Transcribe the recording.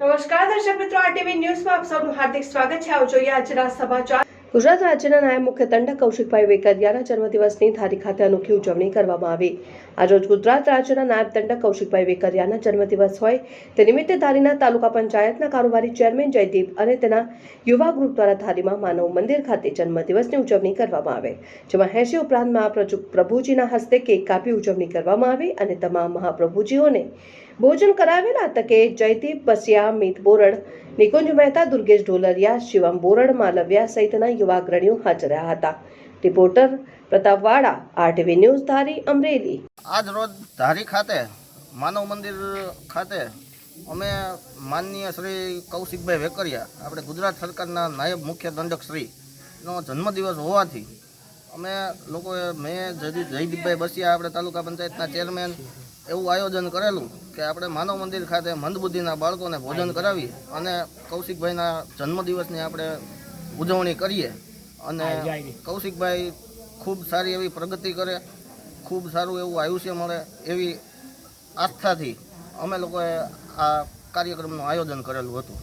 નમસ્કાર દર્શક મિત્રો આરટીવી ન્યૂઝમાં આપ સૌનું હાર્દિક સ્વાગત છે. આવો જોઈએ આજના સમાચાર. ગુજરાત રાજ્યના નાયબ મુખ્ય દંડક કૌશિકભાઈ વેકરિયાના જન્મદિવસની ધારી ખાતે અનોખી ઉજવણી કરવામાં આવી. આજરોજ ગુજરાત રાજ્યના નાયબ દંડક કૌશિકભાઈ વેકરિયાના જન્મદિવસ હોય તે નિમિત્તે ધારીના તાલુકા પંચાયતના કારોબારી ચેરમેન જયદીપ અને તેના યુવા ગ્રુપ દ્વારા ધારીમાં માનવ મંદિર ખાતે જન્મદિવસની ઉજવણી કરવામાં આવે, જેમાં એંશી ઉપરાંત મહાપ્રભુ પ્રભુજીના હસ્તે કેક કાપી ઉજવણી કરવામાં આવી અને તમામ મહાપ્રભુજીઓને ભોજન કરાવેલા તકે જયદીપ બસિયા, મિત બોરડ નિકુંજ મહેતા, દુર્ગેશ ઢોલરિયા, શિવમ બોરડ, માલવ્યા સહિતના યુવા અગ્રણીઓ હાજર રહ્યા હતા. Reporter Pratapvada RTV news Dhari Amreli. આજ રોજ ધારી ખાતે, માનવ મંદિર ખાતે અમે માનનીય શ્રી કૌશિકભાઈ વેકરિયા, આપણે ગુજરાત સરકારના નાયબ મુખ્ય દંડક શ્રીનો જન્મદિવસ હોવાથી અમે લોકોએ, મેં જયદીપ જયદીપભાઈ બસિયા, આપણે તાલુકા પંચાયતના ચેરમેન એવું આયોજન કરેલું કે આપણે માનવ મંદિર ખાતે મંદબુદ્ધિના બાળકોને ભોજન કરાવી અને કૌશિકભાઈના જન્મદિવસની આપણે ઉજવણી કરીએ. અને કૌશિકભાઈ ખૂબ સારી એવી પ્રગતિ કરે ખૂબ સારું એવું આયુષ્ય મળે એવી આસ્થાથી અમે લોકોએ આ કાર્યક્રમનું આયોજન કરેલું હતું.